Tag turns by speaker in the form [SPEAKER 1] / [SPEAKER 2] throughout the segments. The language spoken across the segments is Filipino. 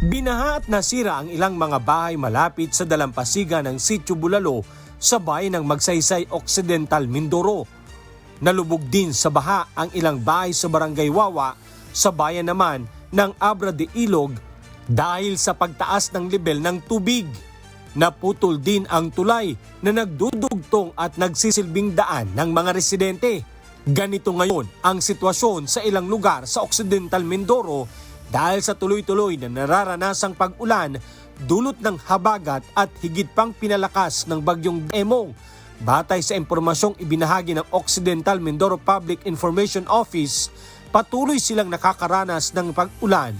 [SPEAKER 1] Binaha at nasira ang ilang mga bahay malapit sa dalampasigan ng Sitio Bulalo sa bayan ng Magsaysay Occidental, Mindoro. Nalubog din sa baha ang ilang bahay sa Barangay Wawa sa bayan naman ng Abra de Ilog dahil sa pagtaas ng level ng tubig. Naputol din ang tulay na nagdudugtong at nagsisilbing daan ng mga residente. Ganito ngayon ang sitwasyon sa ilang lugar sa Occidental Mindoro dahil sa tuloy-tuloy na nararanasang pag-ulan dulot ng habagat at higit pang pinalakas ng bagyong Emong. Batay sa impormasyong ibinahagi ng Occidental Mindoro Public Information Office, patuloy silang nakakaranas ng pag-ulan.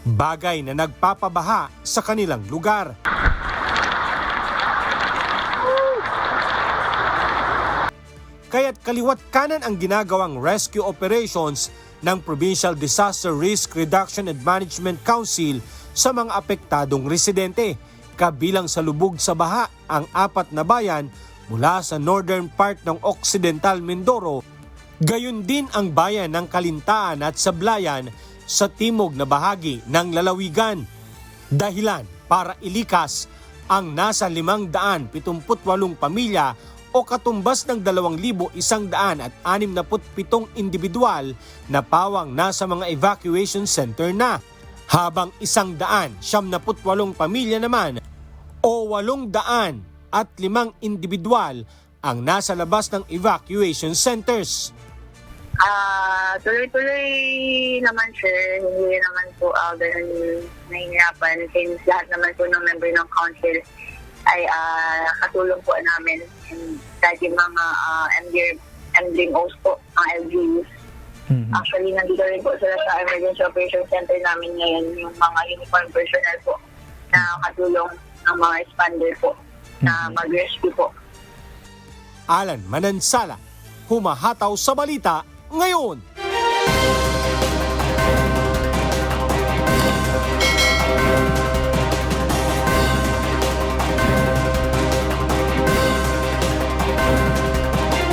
[SPEAKER 1] Bagay na nagpapabaha sa kanilang lugar. Kaya't kaliwat kanan ang ginagawang rescue operations ng Provincial Disaster Risk Reduction and Management Council sa mga apektadong residente. Kabilang sa lubog sa baha ang apat na bayan mula sa northern part ng Occidental Mindoro. Gayon din ang bayan ng Kalintaan at Sablayan sa timog na bahagi ng lalawigan. Dahilan para ilikas ang nasa 578 pamilya o katumbas ng 2,167 individual na pawang nasa mga evacuation center na. Habang 178 pamilya naman o 800 at 5 individual ang nasa labas ng evacuation centers.
[SPEAKER 2] Ah, tuloy-tuloy naman sir, hindi naman po uh, ganun nahihirapan since lahat naman po ng member ng council ay ah, nakatulong po namin yung mga uh, MD, MDMOs po, mga LGUs. Actually, nandito rin po sila sa Emergency Operation Center namin ngayon, yung mga uniform personnel po na katulong ng mga expander po na mag-rescue po.
[SPEAKER 1] Alan Manansala, humahataw sa balita ngayon.